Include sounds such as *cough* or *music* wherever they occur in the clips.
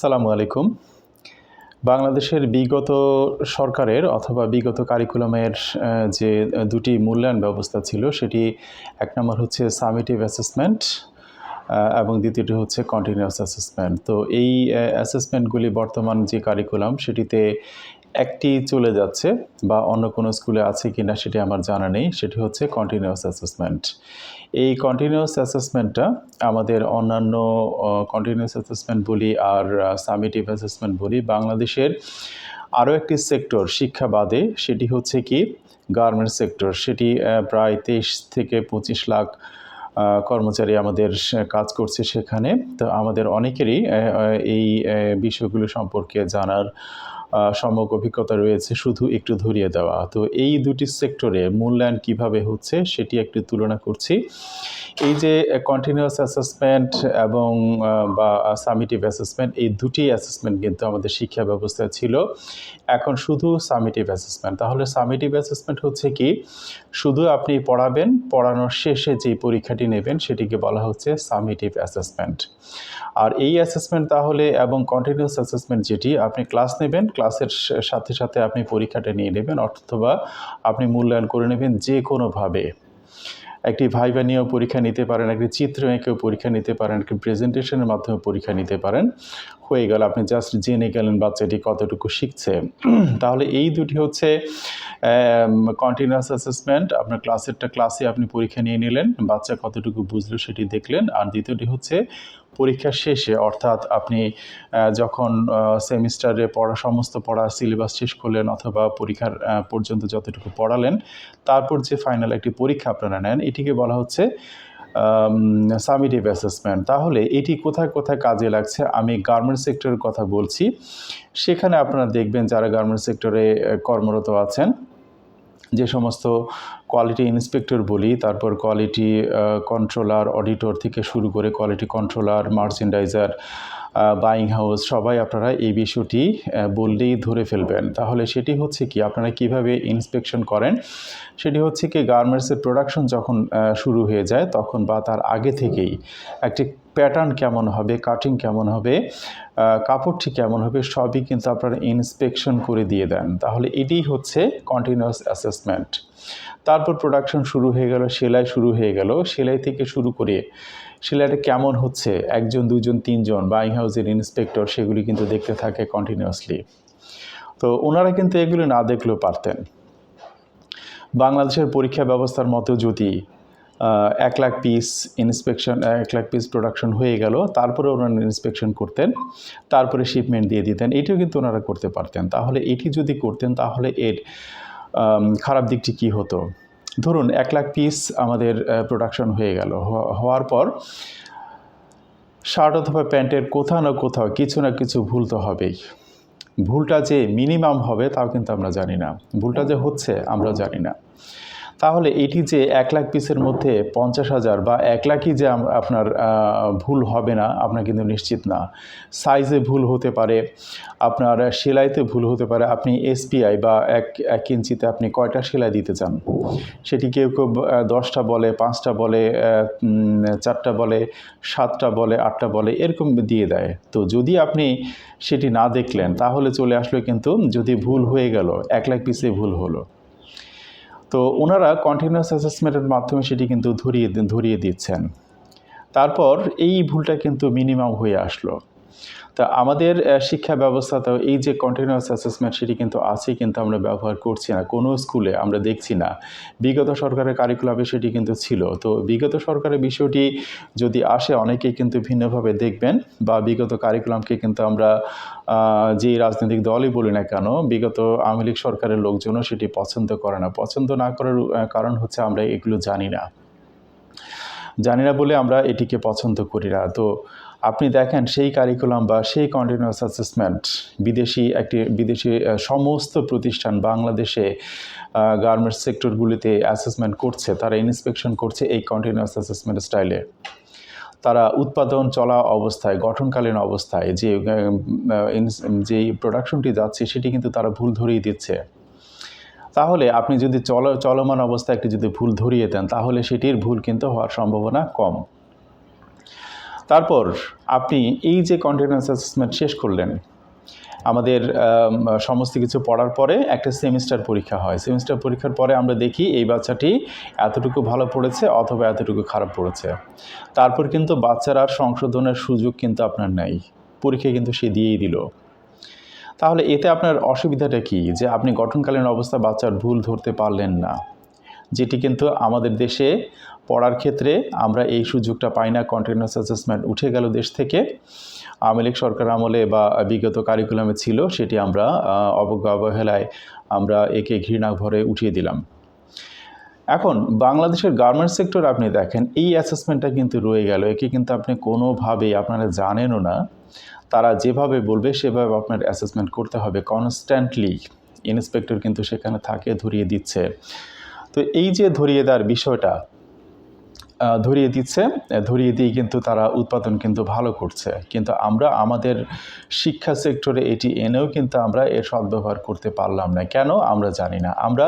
সালামু আলাইকুম। বাংলাদেশের বিগত সরকারের অথবা বিগত কারিকুলামের যে দুটি মূল্যায়ন ব্যবস্থা ছিল, সেটি এক নম্বর হচ্ছে সামিটিভ অ্যাসেসমেন্ট এবং দ্বিতীয়টি হচ্ছে কন্টিনিউয়াস অ্যাসেসমেন্ট। তো এই অ্যাসেসমেন্টগুলি বর্তমান যে কারিকুলাম, সেটিতে একটি চলে যাচ্ছে বা অন্য কোনো স্কুলে আছে কি না সেটি আমার জানা নেই, সেটি হচ্ছে কন্টিনিউয়াস অ্যাসেসমেন্ট এই কন্টিনিউয়াস অ্যাসেসমেন্টটা আমাদের অন্যান্য কন্টিনিউয়াস অ্যাসেসমেন্ট বলি আর সামিটিভ অ্যাসেসমেন্ট বলি, বাংলাদেশের আরও একটি সেক্টর শিক্ষা বাদে, সেটি হচ্ছে কি গার্মেন্টস সেক্টর সেটি প্রায় তেইশ থেকে পঁচিশ লাখ কর্মচারী আমাদের কাজ করছে সেখানে। তো আমাদের অনেকেরই এই বিষয়গুলো সম্পর্কে জানার সম্যক অভিজ্ঞতা রয়েছে, শুধু একটু ধরিয়ে দেওয়া। তো এই দুটি সেক্টরে মূল্যায়ন কীভাবে হচ্ছে সেটি একটি তুলনা করছি। এই যে কন্টিনিউয়াস অ্যাসেসমেন্ট এবং বা সামিটিভ অ্যাসেসমেন্ট এই দুটি অ্যাসেসমেন্ট কিন্তু আমাদের শিক্ষা ব্যবস্থায় ছিল। এখন শুধু সামিটিভ অ্যাসেসমেন্ট তাহলে সামিটিভ অ্যাসেসমেন্ট হচ্ছে কি? শুধু আপনি পড়াবেন, পড়ানোর শেষে যে পরীক্ষাটি নেবেন সেটিকে বলা হচ্ছে সামিটিভ অ্যাসেসমেন্ট আর এই অ্যাসেসমেন্ট তাহলে এবং কন্টিনিউয়াস অ্যাসেসমেন্ট যেটি, আপনি ক্লাস নেবেন ক্লাসের সাথে সাথে আপনি পরীক্ষাটা নিয়ে নেবেন, অথবা আপনি মূল্যায়ন করে নেবেন যে কোনোভাবে একটি ভাইবা নিয়েও পরীক্ষা নিতে পারেন, একটি চিত্র এঁকেও পরীক্ষা নিতে পারেন, একটি প্রেজেন্টেশনের মাধ্যমে পরীক্ষা নিতে পারেন। হয়ে গেল, আপনি জাস্ট জেনে গেলেন বাচ্চাটি কতটুকু শিখছে। *clears throat* তাহলে এই দুটি হচ্ছে কন্টিনিউয়াস অ্যাসেসমেন্ট আপনার ক্লাসেরটা ক্লাসে আপনি পরীক্ষা নিয়ে নিলেন, বাচ্চা কতটুকু বুঝলো সেটি দেখলেন। আর দ্বিতীয়টি হচ্ছে পরীক্ষার শেষে, অর্থাৎ আপনি যখন সেমিস্টারে পড়া সমস্ত পড়া সিলেবাস শেষ করলেন অথবা পরীক্ষার পর্যন্ত যতটুকু পড়ালেন, তারপর যে ফাইনাল একটি পরীক্ষা আপনারা নেন, এটিকে বলা হচ্ছে সামিটিভ অ্যাসেসমেন্ট তাহলে এটি কোথায় কোথায় কাজে লাগছে? আমি গার্মেন্ট সেক্টরের কথা বলছি। সেখানে আপনারা দেখবেন যারা গার্মেন্ট সেক্টরে কর্মরত আছেন, যে সমস্ত কোয়ালিটি ইন্সপেক্টর বলি, তারপর কোয়ালিটি কন্ট্রোলার অডিটর থেকে শুরু করে quality controller merchandiser buying house সবাই আপনারা এই বিষয়টি বললেই ধরে ফেলবেন। তাহলে সেটি হচ্ছে কি, আপনারা কীভাবে ইন্সপেকশন করেন? সেটি হচ্ছে কি গার্মেন্টসের প্রোডাকশন যখন শুরু হয়ে যায়, তখন বা তার আগে থেকেই একটি প্যাটার্ন কেমন হবে কাটিং কেমন হবে কাপড়টি কেমন হবে, সবই কিন্তু আপনারা ইন্সপেকশন করে দিয়ে দেন। তাহলে এটি হচ্ছে কন্টিনিউয়াস অ্যাসেসমেন্ট তারপর প্রোডাকশন শুরু হয়ে গেল, সেলাই শুরু হয়ে গেল। সেলাই থেকে শুরু করে সেলাইটা কেমন হচ্ছে? একজন, দুজন, তিনজন বাইং হাউসের ইন্সপেক্টর সেগুলি কিন্তু দেখতে থাকে কন্টিনিউয়াসলি তো ওনারা কিন্তু এগুলো না দেখলেও পারতেন। বাংলাদেশের পরীক্ষা ব্যবস্থার মতো যদি এক লাখ পিস ইন্সপেকশন এক লাখ পিস প্রোডাকশন হয়ে গেল, তারপরে ওনারা ইন্সপেকশন করতেন, তারপরে শিপমেন্ট দিয়ে দিতেন, এটিও কিন্তু ওনারা করতে পারতেন। তাহলে এটি যদি করতেন, তাহলে এর খারাপ দিকটি কী হতো? ধরুন এক লাখ পিস আমাদের প্রোডাকশন হয়ে গেল। হওয়ার পর শার্ট অথবা প্যান্টের কোথাও না কোথাও কিছু না কিছু ভুল তো হবেই। ভুলটা যে মিনিমাম হবে, তাও কিন্তু আমরা জানি না। ভুলটা যে হচ্ছে আমরা জানি না। তাহলে এটি যে এক লাখ পিসের মধ্যে পঞ্চাশ হাজার বা এক লাখই যে আপনার ভুল হবে না, আপনার কিন্তু নিশ্চিত না। সাইজে ভুল হতে পারে, আপনার সেলাইতে ভুল হতে পারে। আপনি এসপিআই বা এক এক ইঞ্চিতে আপনি কয়টা সেলাই দিতে চান? সেটি কেউ কেউ দশটা বলে, পাঁচটা বলে চারটা বলে, সাতটা বলে, আটটা বলে, এরকম দিয়ে দেয়। তো যদি আপনি সেটি না দেখলেন, তাহলে চলে আসলো কিন্তু যদি ভুল হয়ে গেল, এক লাখ পিসে ভুল হলো। তো ওনারা কন্টিনিউয়াস অ্যাসেসমেন্টের মাধ্যমে সেটি কিন্তু ধরিয়ে ধরিয়ে দিচ্ছেন। তারপর এই ভুলটা কিন্তু মিনিমাম হয়ে আসলো। তা আমাদের শিক্ষা ব্যবস্থাতেও এই যে কন্টিনিউয়াস অ্যাসেসমেন্ট সেটি কিন্তু আছে কিন্তু আমরা ব্যবহার করছি না। কোনো স্কুলে আমরা দেখছি না। বিগত সরকারের কারিকুলামে সেটি কিন্তু ছিল। তো বিগত সরকারের বিষয়টি যদি আসে, অনেকেই কিন্তু ভিন্নভাবে দেখবেন বা বিগত কারিকুলামকে কিন্তু আমরা যেই রাজনৈতিক দলই বলি না কেন, বিগত আওয়ামী লীগ সরকারের লোকজনও সেটি পছন্দ করে না। পছন্দ না করার কারণ হচ্ছে আমরা এগুলো জানি না। জানি না বলে আমরা এটিকে পছন্দ করি না। তো আপনি দেখেন সেই কারিকুলাম বা সেই কন্টিনিউয়াস অ্যাসেসমেন্ট বিদেশি একটি বিদেশি সমস্ত প্রতিষ্ঠান বাংলাদেশে গার্মেন্টস সেক্টরগুলিতে অ্যাসেসমেন্ট করছে, তারা ইন্সপেকশন করছে এই কন্টিনিউয়াস অ্যাসেসমেন্ট স্টাইলে তারা উৎপাদন চলা অবস্থায়, গঠনকালীন অবস্থায় যে যেই প্রোডাকশনটি যাচ্ছে সেটি কিন্তু তারা ভুল ধরিয়ে দিচ্ছে। তাহলে আপনি যদি চল, চলমান অবস্থায় একটি যদি ভুল ধরিয়ে দেন, তাহলে সেটির ভুল কিন্তু হওয়ার সম্ভাবনা কম। তারপর আপনি এই যে কন্টিনিউয়াস অ্যাসেসমেন্ট শেষ করলেন, আমাদের সমস্ত কিছু পড়ার পরে একটা সেমিস্টার পরীক্ষা হয়। সেমিস্টার পরীক্ষার পরে আমরা দেখি এই বাচ্চাটি এতটুকু ভালো পড়েছে অথবা এতটুকু খারাপ পড়েছে। তারপর কিন্তু বাচ্চার আর সংশোধনের সুযোগ কিন্তু আপনার নেই। পরীক্ষা কিন্তু সে দিয়েই দিল। তাহলে এতে আপনার অসুবিধাটা কি? যে আপনি গঠনকালীন অবস্থা বাচ্চার ভুল ধরতে পারলেন না। যেটি কিন্তু আমাদের দেশে পড়ার ক্ষেত্রে আমরা এই সুযোগটা পাই না কন্টিনিউয়াস অ্যাসেসমেন্ট উঠে গেল দেশ থেকে। আওয়ামী লীগ সরকার আমলে বা বিগত কারিকুলামে ছিল, সেটি আমরা অবজ্ঞা অবহেলায় আমরা একে ঘৃণা ভরে উঠিয়ে দিলাম। এখন বাংলাদেশের গার্মেন্টস সেক্টর আপনি দেখেন, এই অ্যাসেসমেন্টটা কিন্তু রয়ে গেল। একে কিন্তু আপনি কোনোভাবেই, আপনারা জানেনও না, তারা যেভাবে বলবে, সেভাবে আপনার অ্যাসেসমেন্ট করতে হবে। কনস্ট্যান্টলি ইন্সপেক্টর কিন্তু সেখানে থাকে, ধরিয়ে দিচ্ছে। তো এই যে ধরিয়ে দেওয়ার বিষয়টা ধরিয়ে দিচ্ছে, ধরিয়ে দিয়ে কিন্তু তারা উৎপাদন কিন্তু ভালো করছে। কিন্তু আমরা আমাদের শিক্ষা সেক্টরে এটি এনেও কিন্তু আমরা এর সদ্ব্যবহার করতে পারলাম না। কেন? আমরা জানি না। আমরা,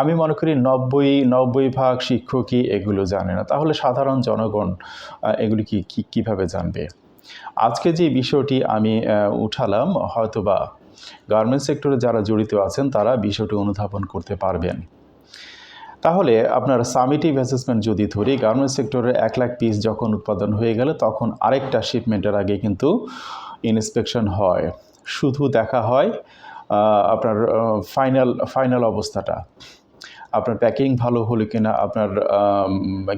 আমি মনে করি নব্বই নব্বই ভাগ শিক্ষকই এগুলো জানে না। তাহলে সাধারণ জনগণ এগুলি কি কীভাবে জানবে? আজকে যে বিষয়টি আমি উঠালাম, হয়তোবা গার্মেন্টস সেক্টরে যারা জড়িত আছেন, তারা বিষয়টি অনুধাবন করতে পারবেন। তাহলে আপনার সামিটিভ অ্যাসেসমেন্ট যদি ধরি গার্মেন্টস সেক্টরে এক লাখ পিস যখন উৎপাদন হয়ে গেল, তখন আরেকটা শিপমেন্টের আগে কিন্তু ইন্সপেকশন হয়। শুধু দেখা হয় আপনার ফাইনাল ফাইনাল অবস্থাটা। আপনার প্যাকিং ভালো হলো কিনা, আপনার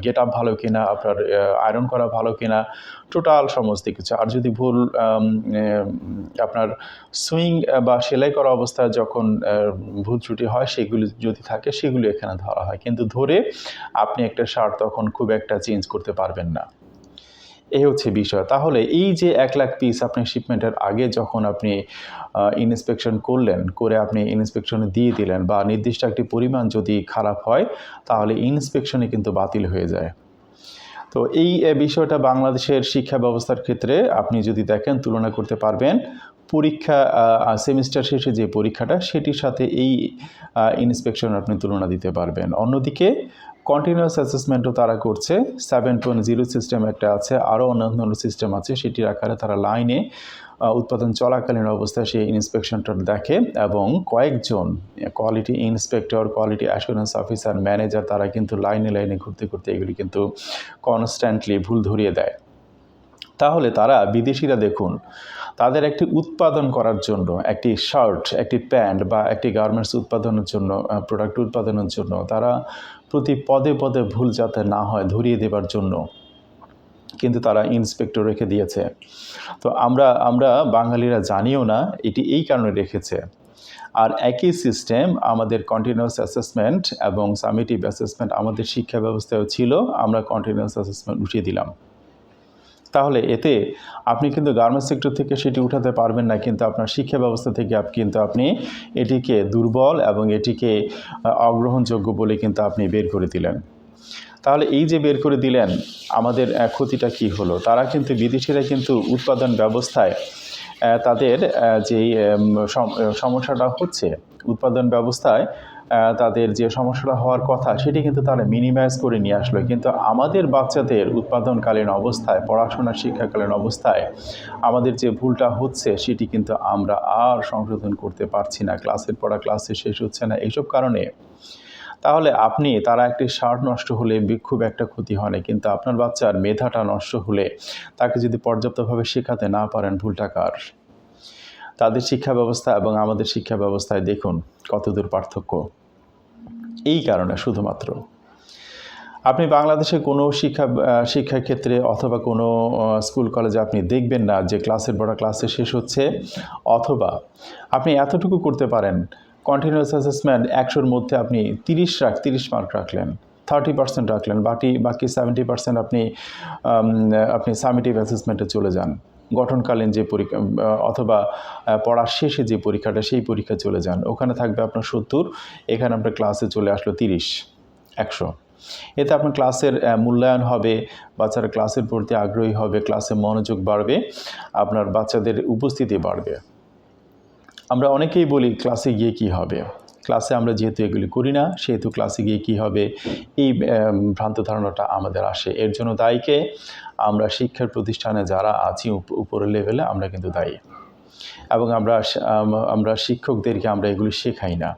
গেট আপ ভালো কিনা, আপনার আয়রন করা ভালো কিনা, টোটাল সমস্ত কিছু। আর যদি ভুল আপনার সুইং বা সেলাই করা অবস্থায় যখন ভুল ত্রুটি হয়, সেগুলি যদি থাকে, সেগুলি এখানে ধরা হয়। কিন্তু ধরে আপনি একটা শার্ট তখন খুব একটা চেঞ্জ করতে পারবেন না। এই হচ্ছে বিষয়। তাহলে এই যে এক লাখ পিস আপনি শিপমেন্টের আগে যখন আপনি ইন্সপেকশন করলেন, করে আপনি ইন্সপেকশনে দিয়ে দিলেন বা নির্দিষ্ট একটি পরিমাণ যদি খারাপ হয়, তাহলে ইন্সপেকশনে কিন্তু বাতিল হয়ে যায়। তো এই বিষয়টা বাংলাদেশের শিক্ষা ব্যবস্থার ক্ষেত্রে আপনি যদি দেখেন, তুলনা করতে পারবেন, পরীক্ষা সেমিস্টার শেষে যে পরীক্ষাটা, সেটির সাথে এই ইন্সপেকশন আপনি তুলনা দিতে পারবেন। অন্যদিকে কন্টিনিউয়াস অ্যাসেসমেন্টও তারা করছে। সেভেন পয়েন্ট জিরো সিস্টেম একটা আছে, আরও অন্যান্য সিস্টেম আছে, সেটির আকারে তারা লাইনে উৎপাদন চলাকালীন অবস্থায় সেই ইন্সপেকশনটা দেখে এবং কয়েকজন quality inspector quality assurance officer manager তারা কিন্তু লাইনে লাইনে ঘুরতে ঘুরতে এগুলি কিন্তু কনস্ট্যান্টলি ভুল ধরিয়ে দেয়। তাহলে তারা বিদেশিরা দেখুন, তাদের একটি উৎপাদন করার জন্য, একটি শার্ট একটি প্যান্ট বা একটি গার্মেন্টস উৎপাদনের জন্য প্রোডাক্ট উৎপাদনের জন্য তারা প্রতি পদে পদে ভুল যাতে না হয় ধরিয়ে দেবার জন্য। কিন্তু তারা ইন্সপেক্টর রেখে দিয়েছে। তো আমরা আমরা বাঙালিরা জানিও না, এটি এই কারণে রেখেছে। আর একই সিস্টেম আমাদের কন্টিনিউয়াস অ্যাসেসমেন্ট এবং সামিটিভ অ্যাসেসমেন্ট আমাদের শিক্ষা ব্যবস্থায় ছিল, আমরা কন্টিনিউয়াস অ্যাসেসমেন্ট উঠিয়ে দিলাম। তাহলে এতে আপনি কিন্তু গার্মেন্টস সেক্টর থেকে সেটি উঠাতে পারবেন না, কিন্তু আপনার শিক্ষা ব্যবস্থা থেকে কিন্তু আপনি এটিকে দুর্বল এবং এটিকে অগ্রহণযোগ্য বলে কিন্তু আপনি বের করে দিলেন। তাহলে এই যে বের করে দিলেন, আমাদের ক্ষতিটা কি হলো? তারা কিন্তু, বিদেশিরা কিন্তু উৎপাদন ব্যবস্থায় তাদের সম- সমস্যাটা হচ্ছে, উৎপাদন ব্যবস্থায় তাদের যে সমস্যাটা হওয়ার কথা, সেটি কিন্তু তারা মিনিমাইজ করে নিয়ে আসলো। কিন্তু আমাদের বাচ্চাদের উৎপাদনকালীন অবস্থায় পড়াশোনা শিক্ষাকালীন অবস্থায় আমাদের যে ভুলটা হচ্ছে, সেটি কিন্তু আমরা আর সংশোধন করতে পারছি না। ক্লাসের পড়া ক্লাসে শেষ হচ্ছে না। এইসব কারণে তাহলে আপনি, তারা একটি শার্ট নষ্ট হলে খুব একটা ক্ষতি হয় না। কিন্তু আপনার বাচ্চার মেধাটা নষ্ট হলে তাকে যদি পর্যাপ্তভাবে শেখাতে না পারেন, ভুলটা কার? তাদের শিক্ষা ব্যবস্থা এবং আমাদের শিক্ষা ব্যবস্থায় দেখুন কতদূর পার্থক্য। এই কারণে শুধুমাত্র। আপনি বাংলাদেশে কোনো শিক্ষা শিক্ষাক্ষেত্রে অথবা কোনো স্কুল কলেজে আপনি দেখবেন না যে ক্লাসের বড় ক্লাসে শেষ হচ্ছে, অথবা আপনি এতটুকু করতে পারেন কন্টিনিউয়াস অ্যাসেসমেন্ট একশোর মধ্যে আপনি তিরিশ রাখ, তিরিশ মার্ক রাখলেন থার্টি পার্সেন্ট রাখলেন, বাকি বাকি সেভেন্টি পার্সেন্ট আপনি আপনি সামিটিভ অ্যাসেসমেন্টে চলে যান। গঠনকালীন যে পরীক্ষা অথবা পড়ার শেষে যে পরীক্ষাটা, সেই পরীক্ষা চলে যান। ওখানে থাকবে আপনার সত্তর, এখানে আপনার ক্লাসে চলে আসলো তিরিশ, একশো। এতে আপনার ক্লাসের মূল্যায়ন হবে, বাচ্চারা ক্লাসের প্রতি আগ্রহী হবে, ক্লাসে মনোযোগ বাড়বে, আপনার বাচ্চাদের উপস্থিতি বাড়বে। আমরা অনেকেই বলি ক্লাসে গিয়ে কি হবে? ক্লাসে আমরা যেহেতু এগুলি করি না, সেহেতু ক্লাসে গিয়ে কী হবে? এই ভ্রান্ত ধারণাটা আমাদের আসে। এর জন্য দায়ীকে আমরা শিক্ষার প্রতিষ্ঠানে যারা আছি উপ- উপরের লেভেলে আমরা কিন্তু দায়ী। এবং আমরা আমরা শিক্ষকদেরকে আমরা এগুলি শেখাই না।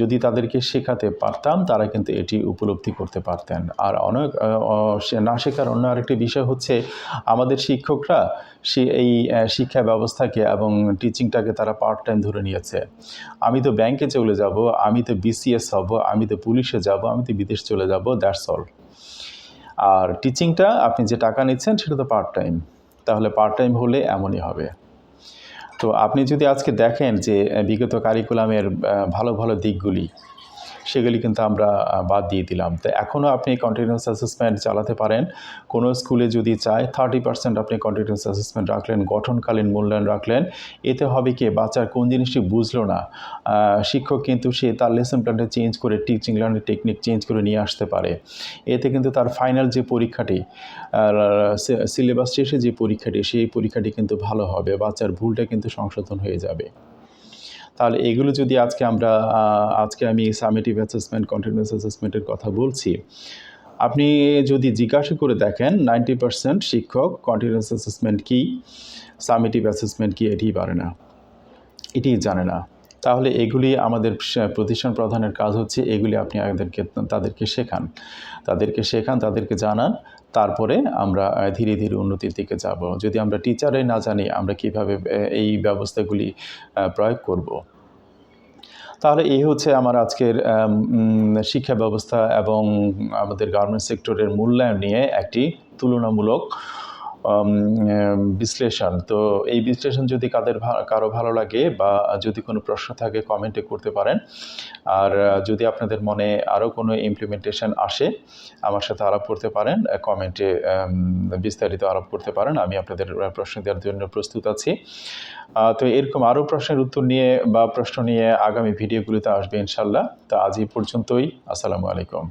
যদি তাদেরকে শেখাতে পারতাম, তারা কিন্তু এটি উপলব্ধি করতে পারতেন। আর অনেক না শেখার অন্য আরেকটি বিষয় হচ্ছে, আমাদের শিক্ষকরা সে এই শিক্ষা ব্যবস্থাকে এবং টিচিংটাকে তারা পার্ট টাইম ধরে নিয়েছে। আমি তো ব্যাংকে চলে যাব, আমি তো বিসিএস হব, আমি তো পুলিশে যাব, আমি তো বিদেশ চলে যাব দ্যাটস অল আর টিচিংটা আপনি যে টাকা নিচ্ছেন, সেটা তো পার্ট টাইম তাহলে পার্ট টাইম হলে এমনই হবে। তো আপনি যদি আজকে দেখেন যে বিগত কারিকুলামের ভালো ভালো দিকগুলি সেগুলি কিন্তু আমরা বাদ দিয়ে দিলাম। তো এখনও আপনি কন্টিনিউয়াস অ্যাসেসমেন্ট চালাতে পারেন। কোনো স্কুলে যদি চায় থার্টি পার্সেন্ট আপনি কন্টিনিউয়াস অ্যাসেসমেন্ট রাখলেন, গঠনকালীন মূল্যায়ন রাখলেন। এতে হবে কি বাচ্চার কোন জিনিসটি বুঝলো না শিক্ষক কিন্তু সে তার লেসন প্ল্যানটা চেঞ্জ করে টিচিং লার্নিং টেকনিক চেঞ্জ করে নিয়ে আসতে পারে। এতে কিন্তু তার ফাইনাল যে পরীক্ষাটি সিলেবাস শেষে যে পরীক্ষাটি, সেই পরীক্ষাটি কিন্তু ভালো হবে। বাচ্চার ভুলটা কিন্তু সংশোধন হয়ে যাবে। তাহলে এগুলো যদি আজকে আমরা আজকে আমি সামেটিভ অ্যাসেসমেন্ট কন্টিনিউয়াস অ্যাসেসমেন্টের কথা বলছি, আপনি যদি জিজ্ঞাসা করে দেখেন নাইনটি পার্সেন্ট শিক্ষক কন্টিনিউয়াস অ্যাসেসমেন্ট কী সামেটিভ অ্যাসেসমেন্ট কী এটি পারে না। এটি জানে না। তাহলে এগুলি আমাদের প্রতিষ্ঠান প্রধানের কাজ হচ্ছে এগুলি আপনি আমাদেরকে তাদেরকে শেখান। তাদেরকে শেখান, তাদেরকে জানান, তারপরে আমরা ধীরে ধীরে উন্নতির দিকে যাব। যদি আমরা টিচারে না জানি আমরা কীভাবে এই ব্যবস্থাগুলি প্রয়োগ করব। তাহলে এই হচ্ছে আমার আজকের শিক্ষা ব্যবস্থা এবং আমাদের গার্মেন্টস সেক্টরের মূল্যায়ন নিয়ে একটি তুলনামূলক বিশ্লেষণ। তো এই বিশ্লেষণ যদি কাদের কারও ভালো লাগে বা যদি কোনো প্রশ্ন থাকে, কমেন্টে করতে পারেন। আর যদি আপনাদের মনে আরও কোনো ইমপ্লিমেন্টেশন আসে, আমার সাথে আলাপ করতে পারেন, কমেন্টে বিস্তারিত আলাপ করতে পারেন। আমি আপনাদের প্রশ্ন দেওয়ার জন্য প্রস্তুত আছি। তো এরকম আরও প্রশ্নের উত্তর নিয়ে বা প্রশ্ন নিয়ে আগামী ভিডিওগুলিতে আসবে ইনশাল্লাহ তো আজ এই পর্যন্তই। আসসালামু আলাইকুম।